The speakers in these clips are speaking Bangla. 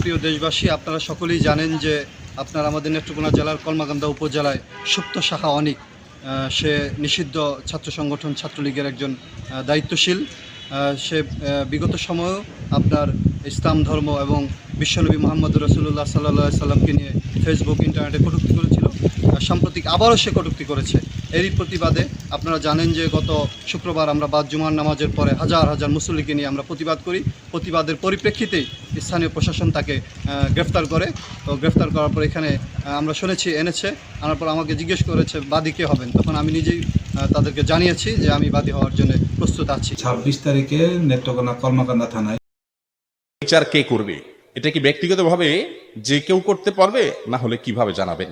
প্রিয় দেশবাসী, আপনারা সকলেই জানেন যে আপনার আমাদের নেত্রকোনা জেলার কলমাকান্দা উপজেলায় সুপ্ত শাখা অনিক সে নিষিদ্ধ ছাত্র সংগঠন ছাত্রলীগের একজন দায়িত্বশীল। সে বিগত সময়েও আপনার ইসলাম ধর্ম এবং বিশ্বনবী মোহাম্মদ রসুল্লাহ সাল্লাহ সাল্লামকে নিয়ে ফেসবুক ইন্টারনেটে কটুক্তি করেছিল। সাম্প্রতিক আবারও সে কটূক্তি করেছে। এরই প্রতিবাদে আপনারা জানেন যে গত শুক্রবার আমরা বাদ জুমার নামাজের পরে হাজার হাজার মুসল্লিকে নিয়ে আমরা প্রতিবাদ করি। প্রতিবাদের পরিপ্রেক্ষিতেই স্থানীয় প্রশাসন তাকে আহ, গ্রেফতার করে। তো গ্রেফতার করার পর এখানে আমরা শুনেছি এনেছে। আনার পর আমাকে জিজ্ঞেস করেছে বাদী কে হবেন? তখন আমি নিজেই তাদেরকে জানিয়েছি যে আমি বাদী হওয়ার জন্য প্রস্তুত আছি। ছাব্বিশ তারিখে নেত্রকোনা কর্মকান্দা থানায় বিচার কে করবে? এটা কি ব্যক্তিগতভাবে যে কেউ করতে পারবে? না হলে কীভাবে জানাবেন?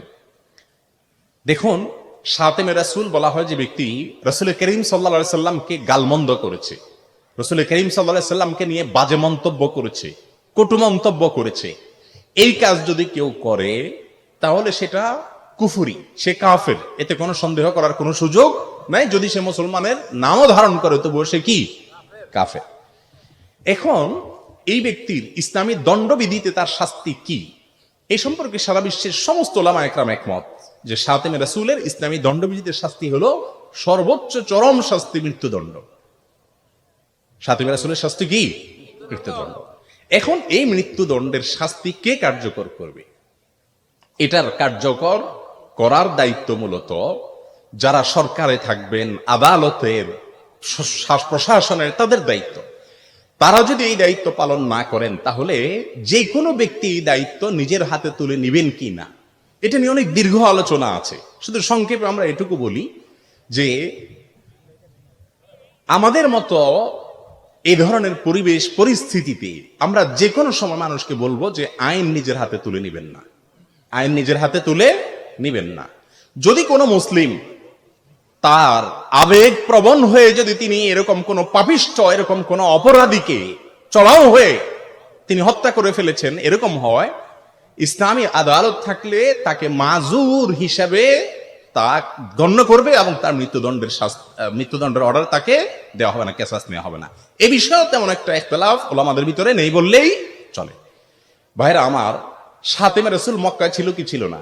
দেখুন সাতেমে রাসুল বলা হয় যে ব্যক্তি রসুল করিম সাল্লা সাল্লামকে গালমন্দ করেছে। রসুল করিম সাল্লা সাল্লামকে নিয়ে বাজে মন্তব্য করেছে, কটু মন্তব্য করেছে। এই কাজ যদি কেউ করে, তাহলে সেটা কুফুরি, সে কাফের। এতে কোনো সন্দেহ করার কোনো সুযোগ নাই। যদি সে মুসলমানের নামও ধারণ করে, তবুও সে কি? কাফের। এখন এই ব্যক্তির ইসলামী দণ্ডবিধিতে তার শাস্তি কি? এই সম্পর্কে সারা বিশ্বের সমস্ত ওলামা একরাম একমত। যে সাতেমে রাসুলের ইসলামী দণ্ডবিধিতে শাস্তি হলো সর্বোচ্চ চরম শাস্তি, মৃত্যুদণ্ড। সাতেমে রাসুলের শাস্তি কি? মৃত্যুদণ্ড। এখন এই মৃত্যুদণ্ডের শাস্তি কে কার্যকর করবে? এটার কার্যকর করার দায়িত্ব মূলত যারা সরকারে থাকবেন, আদালতের প্রশাসনের তাদের দায়িত্ব। তারা যদি এই দায়িত্ব পালন না করেন, তাহলে যে কোনো ব্যক্তি এই দায়িত্ব নিজের হাতে তুলে নিবেন কি না? এটা নিয়ে অনেক দীর্ঘ আলোচনা আছে। শুধু সংক্ষেপে আমরা এটুকু বলি যে, আমাদের মতো এই ধরনের পরিবেশ, পরিস্থিতিতে আমরা যে কোনো সময় মানুষকে বলব যে, আইন নিজের হাতে তুলে নেবেন না। আইন নিজের হাতে তুলে নিবেন না। যদি কোনো মুসলিম তার আবেগ প্রবণ হয়ে যদি তিনি এরকম কোন পাপিষ্ট এরকম কোন অপরাধীকে চড়াও হয়ে তিনি হত্যা করে ফেলেছেন, এরকম হয় ইসলামী আদালত থাকলে তাকে মাজুর হিসাবে তা গণ্য করবে এবং তার মৃত্যুদণ্ডের মৃত্যুদণ্ডের অর্ডার তাকে দেওয়া হবে না, কেসাস নেওয়া হবে না। এ বিষয়েও তেমন একটা একতলাফ ওলামাদের ভিতরে নেই বললেই চলে। ভাইরা, আমার সাতেমে রসুল মক্কায় ছিল কি ছিল না?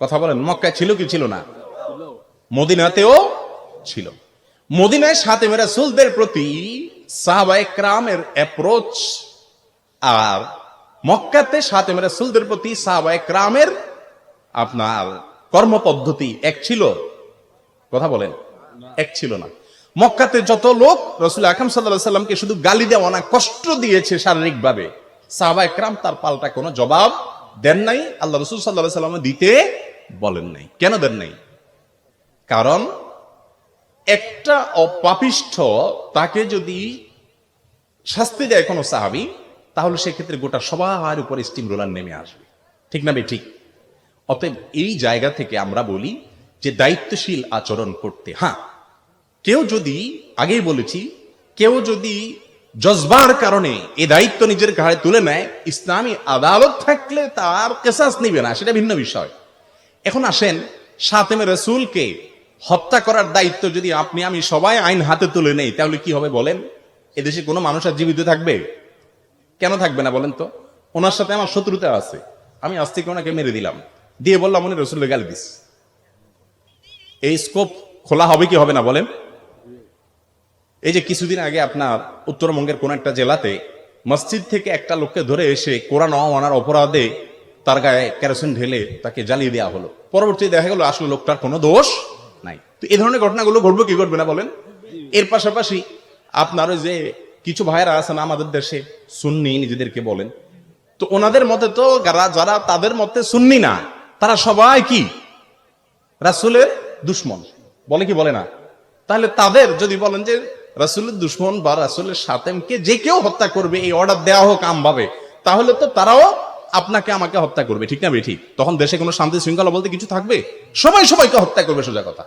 কথা বলেন, মক্কায় ছিল কি ছিল না? মদিনাতেও ছিল। মদিনায় সাথে মেরা সুলদের প্রতি সাহবায়করামের অ্যাপ্রোচ আর মক্কাতে সাথে মেরা সুলদের প্রতি সাহবায়করামের আপনার কর্মপদ্ধতি এক ছিল। কথা বলেন। এক ছিল না। মক্কাতে যত লোক রসুল আকাম সাল্লাহ সাল্লামকে শুধু গালি দেওয়া না, কষ্ট দিয়েছে শারীরিকভাবে সাহবা একরাম তার পাল্টা কোনো জবাব দেন নাই। আল্লাহ রসুল সাল্লাহ সাল্লাম দিতে বলেন নাই। কেন দেন নাই? কারণ একটা অপাপিষ্ঠ তাকে যদি শাস্তি দেয় কোনো সাহাবি তাহলে সেক্ষেত্রে গোটা সবার উপরে স্টিম রোলার নেমে আসবে। ঠিক না ঠিক। অতএব এই জায়গা থেকে আমরা বলি যে দায়িত্বশীল আচরণ করতে। হ্যাঁ কেউ যদি, আগেই বলেছি, কেউ যদি জজবার কারণে এই দায়িত্ব নিজের ঘাড়ে তুলে নেয়, ইসলামী আদালত থাকলে তার কেসাস নিবে না, সেটা ভিন্ন বিষয়। এখন আসেন সাতেমে রসুলকে হত্যা করার দায়িত্ব যদি আপনি, আমি সবাই আইন হাতে তুলে নেই, তাহলে কি হবে বলেন? এদেশে কোনো মানুষ আর জীবিত থাকবে? কেন থাকবে না বলেন তো? ওনার সাথে আমার শত্রুতা আছে। আমি আজ থেকে ওনাকে মেরে দিলাম। দিয়ে বললাম, উনি রসুলের গালি দিস। এই স্কোপ খোলা হবে কি হবে না বলেন? এই যে কিছুদিন আগে আপনার উত্তরবঙ্গের কোন একটা জেলাতে মসজিদ থেকে একটা লোককে ধরে এসে কোরআন অমানার অপরাধে তার গায়ে কেরোসিন ঢেলে তাকে জ্বালিয়ে দেওয়া হলো। পরবর্তী দেখা গেল, আসলে লোকটার কোনো দোষ নাই। তো এই ধরনের ঘটনাগুলো ঘটবে কি ঘটবে না বলেন? এর পাশাপাশি আপনার যে কিছু ভাইরা আছেন আমাদের দেশে সুন্নি নিজেদেরকে বলেন। তো ওনাদের মতে তো যারা তাদের মতে সুন্নি না, তারা সবাই কি? রাসুলের দুশ্মন। বলে কি বলে না? তাহলে তাদের যদি বলেন যে রাসুলের দুশ্মন বা রাসুলের সাতেমকে যে কেউ হত্যা করবে, এই অর্ডার দেওয়া হোক আমভাবে, তাহলে তো তারাও আপনাকে আমাকে হত্যা করবে, ঠিক না বে ঠিক। তখন দেশে কোনো শান্তি শৃঙ্খলা বলতে কিছু থাকবে? সবাই সবাইকে হত্যা করবে সোজা কথা।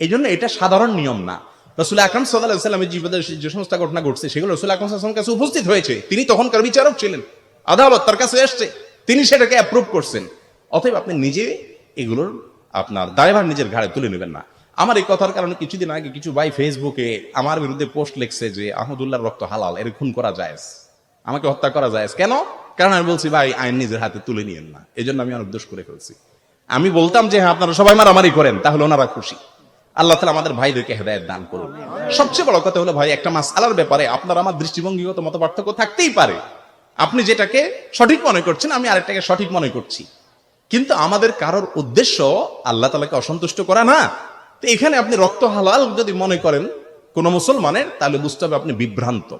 এই জন্য এটা সাধারণ নিয়ম না। রসুল আকরম সাল্লাহ সাল্লামের জীবনে যে সমস্ত ঘটনা ঘটছে, সেগুলো রসুল আকরম সাল্লামের কাছে উপস্থিত হয়েছে। তিনি তখনকার বিচারক ছিলেন? আদালত তার কাছে এসছে। তিনি সেটাকে অ্যাপ্রুভ করছেন। অতএব আপনি নিজে এগুলোর আপনার দায়ভার নিজের ঘাড়ে তুলে নেবেন না। আমার এই কথার কারণে কিছুদিন আগে কিছু ভাই ফেসবুকে আমার বিরুদ্ধে পোস্ট লিখছে যে, আহমদুল্লাহর রক্ত হালাল, এর খুন করা যায় আমাকে হত্যা করা যায় কেন? কারণ আমি বলছি, ভাই, আইন নিজের হাতে তুলে নিয়েন না। এই জন্য আমি দোষ করে ফেলছি। আমি বলতাম যে হ্যাঁ আপনারা সবাই মারামারি করেন, তাহলে ওনারা খুশি। আল্লাহ তালা আমাদের ভাইদেরকে হেদায়ত দান করুন। সবচেয়ে বড় কথা হলো ভাই, একটা মাস আলার ব্যাপারে আপনার আমার দৃষ্টিভঙ্গিগত মত পার্থক্য থাকতেই পারে। আপনি যেটাকে সঠিক মনে করছেন, আমি আরেকটাকে সঠিক মনে করছি। কিন্তু আমাদের কারোর উদ্দেশ্য আল্লাহ তালাকে অসন্তুষ্ট করা না। তো এখানে আপনি রক্ত হালাল যদি মনে করেন, কোন মুসলমানের, তাহলে বুঝতে হবে আপনি বিভ্রান্ত।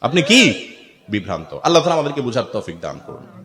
আপনি কি? বিভ্রান্ত। আল্লাহ তালা আমাদেরকে বুঝার তৌফিক দান করুন।